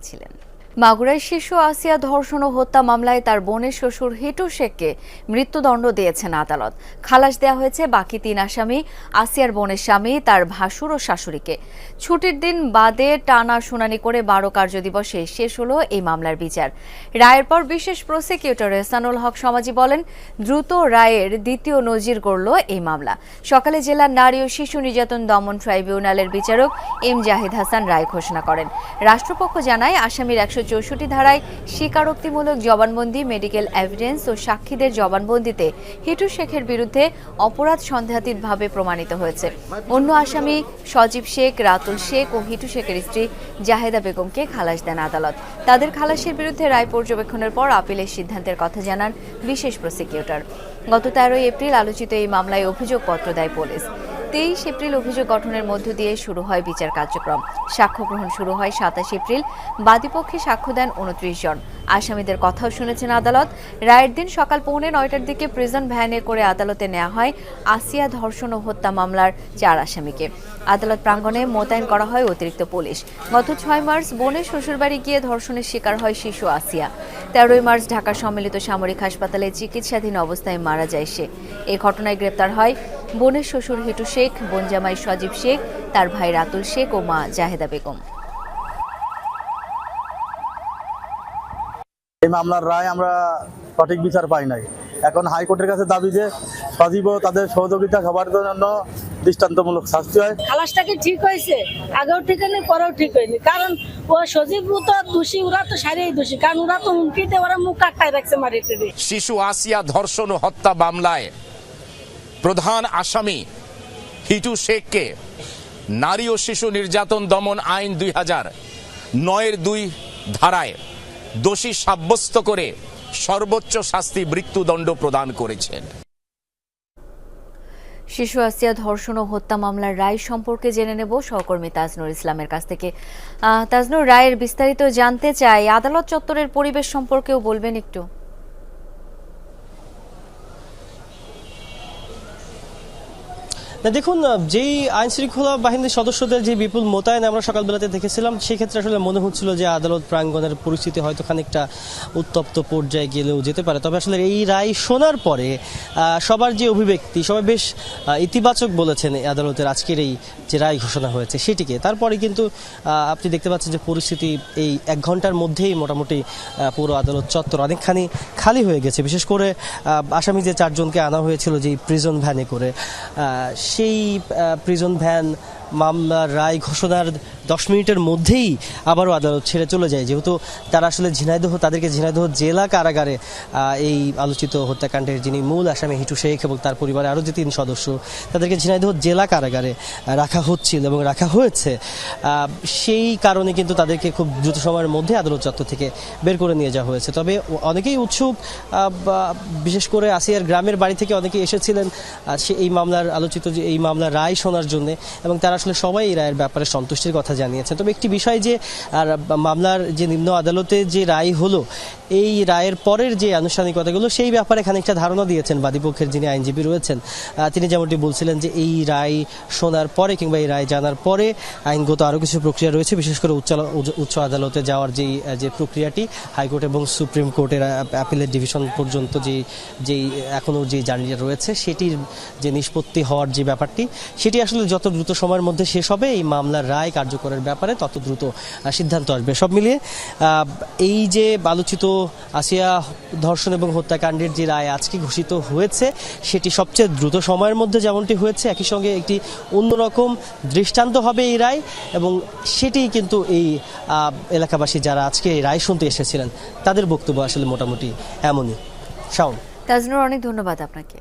জানিয়েছিলেন মাগুরায় শিশু আসিয়া ধর্ষণ ও হত্যা মামলায় তার বোনের শ্বশুর হিটু শেখকে মৃত্যুদণ্ড দিয়েছেন আদালত। খালাস দেওয়া হয়েছে বাকি তিন আসামি, আসিয়ার বোনের স্বামী, তার ভাসুর ও শাশুড়িকে। ছুটির দিন বাদে টানা শুনানি করে বারো কার্যদিবসে শেষ হলো এই মামলার বিচার। রায়ের পর বিশেষ প্রসিকিউটর এহসানুল হক সমাজি বলেন, দ্রুত রায়ের দ্বিতীয় নজির গড়ল এই মামলা। সকালে জেলার নারী ও শিশু নির্যাতন দমন ট্রাইব্যুনালের বিচারক এম জাহিদ হাসান রায় ঘোষণা করেন। রাষ্ট্রপক্ষ জানায়, আসামির একশো চৌষট্টি ধারায় স্বীকারোক্তিমূলক জবানবন্দি মেডিকেল এভিডেন্স ও সাক্ষীদের জবানবন্দিতে হিটু শেখের বিরুদ্ধে অপরাধ সন্দেহাতীতভাবে প্রমাণিত হয়েছে। অন্য আসামি সজীব শেখ, রাতুল শেখ ও হিটু শেখের স্ত্রী জাহেদা বেগমকে খালাস দেন আদালত। তাদের খালাসের বিরুদ্ধে রায় পর্যবেক্ষণের পর আপিলের সিদ্ধান্তের কথা জানান বিশেষ প্রসিকিউটর। গত তেরোই এপ্রিল আলোচিত এই মামলায় অভিযোগপত্র দেয় পুলিশ। তেইশ এপ্রিল অভিযোগ গঠনের মধ্য দিয়ে শুরু হয় বিচার কার্যক্রম। সাক্ষ্য গ্রহণ শুরু হয় সাতাশ এপ্রিল। বাদীপক্ষে সাক্ষ্য দেন উনত্রিশ জন। আসামিদের কথাও শুনেছেন আদালত। রায়ের দিন সকাল পৌনে নয়টার দিকে প্রিজন ভ্যানে করে আদালতে নেওয়া হয় আসিয়া ধর্ষণ ও হত্যা মামলার চার আসামিকে। আদালত প্রাঙ্গণে মোতায়েন করা হয় অতিরিক্ত পুলিশ। গত ছয় মার্চ বোনের শ্বশুরবাড়ি গিয়ে ধর্ষণের শিকার হয় শিশু আসিয়া। তেরোই মার্চ ঢাকার সম্মিলিত সামরিক হাসপাতালে চিকিৎসাধীন অবস্থায় মারা যায় সে। এ ঘটনায় গ্রেপ্তার হয় বোনের শ্বশুর হিটু শেখ বোনজামাই সজীব শেখ, তার ভাই রাতুল শেখ ও মা জাহেদা বেগম। এই মামলার রায় আমরা সঠিক বিচার পাই নাই। এখন হাইকোর্টের কাছে দাবি যে সজীব ও তাদের সহযোগিতা সবার জন্য দৃষ্টান্তমূলক শাস্তি হয়। খালাসটা কি ঠিক হয়েছে? আগেও ঠিক হয়নি পরেও ঠিক হয়নি। কারণ ও সজীব তো দোষী ওরা তো সারিয়ে দোষী। কারণ ওরা তো হুমকিতে ওরা মুখ কাটায় রাখছে মারিতে শিশু আসিয়া ধর্ষণ ও হত্যা মামলায় প্রধান আসামি হিটু শেখকে নারী ও শিশু নির্যাতন দমন আইন দুই হাজার নয়ের দুই ধারায় দোষী সাব্যস্ত করে সর্বোচ্চ শাস্তি মৃত্যুদণ্ড প্রদান করেছেন। শিশু আসিয়া ধর্ষণ ও হত্যা মামলার রায় সম্পর্কে জেনে নেব সহকর্মী তাজনুর ইসলামের কাছ থেকে। তাজনুর, রায়ের বিস্তারিত জানতে চাই। আদালত চত্বরের পরিবেশ সম্পর্কেও বলবেন একটু। দেখুন যেই আইন শৃঙ্খলা বাহিনীর সদস্যদের যে বিপুল মোতায়েন আমরা সকালবেলাতে দেখেছিলাম, সেক্ষেত্রে আসলে মনে হচ্ছিল যে আদালত প্রাঙ্গণের পরিস্থিতি হয়তো খানিকটা উত্তপ্ত পর্যায়ে গেলেও যেতে পারে। তবে আসলে এই রায় শোনার পরে সবার যে অভিব্যক্তি, সবাই বেশ ইতিবাচক বলেছেন আদালতের আজকের এই যে রায় ঘোষণা হয়েছে সেটিকে। তারপরে কিন্তু আপনি দেখতে পাচ্ছেন যে পরিস্থিতি এই এক ঘণ্টার মধ্যেই মোটামুটি পুরো আদালত চত্বর অনেকখানি খালি হয়ে গেছে। বিশেষ করে আসামি যে চারজনকে আনা হয়েছিল যে প্রিজন ভ্যানে করে সেই প্রিজন ভ্যান মামলার রায় ঘোষণার দশ মিনিটের মধ্যেই আবারও আদালত ছেড়ে চলে যায়। যেহেতু তারা আসলে ঝিনাইদহ, তাদেরকে ঝিনাইদহ জেলা কারাগারে এই আলোচিত হত্যাকাণ্ডের যিনি মূল আসামি হিটু শেখ এবং তার পরিবারে আরও যে তিন সদস্য, তাদেরকে ঝিনাইদহ জেলা কারাগারে রাখা হচ্ছিল এবং রাখা হয়েছে। সেই কারণে কিন্তু তাদেরকে খুব দ্রুত সময়ের মধ্যে আদালত চত্বর থেকে বের করে নিয়ে যাওয়া হয়েছে। তবে অনেকেই উৎসুক বিশেষ করে আসিয়ার গ্রামের বাড়ি থেকে অনেকেই এসেছিলেন সে এই মামলার আলোচিত যে এই মামলার রায় শোনার জন্য এবং তারা আসলে সবাই এই রায়ের ব্যাপারে সন্তুষ্টির কথা জানিয়েছেন তবে একটি বিষয় যে, আর মামলার যে নিম্ন আদালতে যে রায় হলো, এই রায়ের পরের যে আনুষ্ঠানিকতাগুলো, সেই ব্যাপারে খানিকটা ধারণা দিয়েছেন বাদীপক্ষের যিনি আইনজীবী রয়েছেন। তিনি যেমনটি বলছিলেন যে, এই রায় শোনার পরে কিংবা এই রায় জানার পরে আইনগত আরও কিছু প্রক্রিয়া রয়েছে, বিশেষ করে উচ্চ উচ্চ আদালতে যাওয়ার যেই যে প্রক্রিয়াটি, হাইকোর্ট এবং সুপ্রিম কোর্টের অ্যাপিলের ডিভিশন পর্যন্ত যে, যেই এখনও যে জার্নিটা রয়েছে, সেটির যে নিষ্পত্তি হওয়ার যে ব্যাপারটি, সেটি আসলে যত দ্রুত সময়ের মধ্যে শেষ হবে। এই মামলার রায় কার্যকরের ব্যাপারে তত দ্রুত সিদ্ধান্ত আসবে। সব মিলিয়ে এই যে আলোচিত আসিয়া ধর্ষণ এবং হত্যাকাণ্ডের যে রায় আজকে ঘোষিত হয়েছে, সেটি সবচেয়ে দ্রুত সময়ের মধ্যে যেমনটি হয়েছে, একই সঙ্গে একটি অন্যরকম দৃষ্টান্ত হবে এই রায় এবং সেটি কিন্তু এই এলাকাবাসী যারা আজকে এই রায় শুনতে এসেছিলেন, তাদের বক্তব্য আসলে মোটামুটি এমনই। শাওন। তাজনুর, অনেক ধন্যবাদ আপনাকে।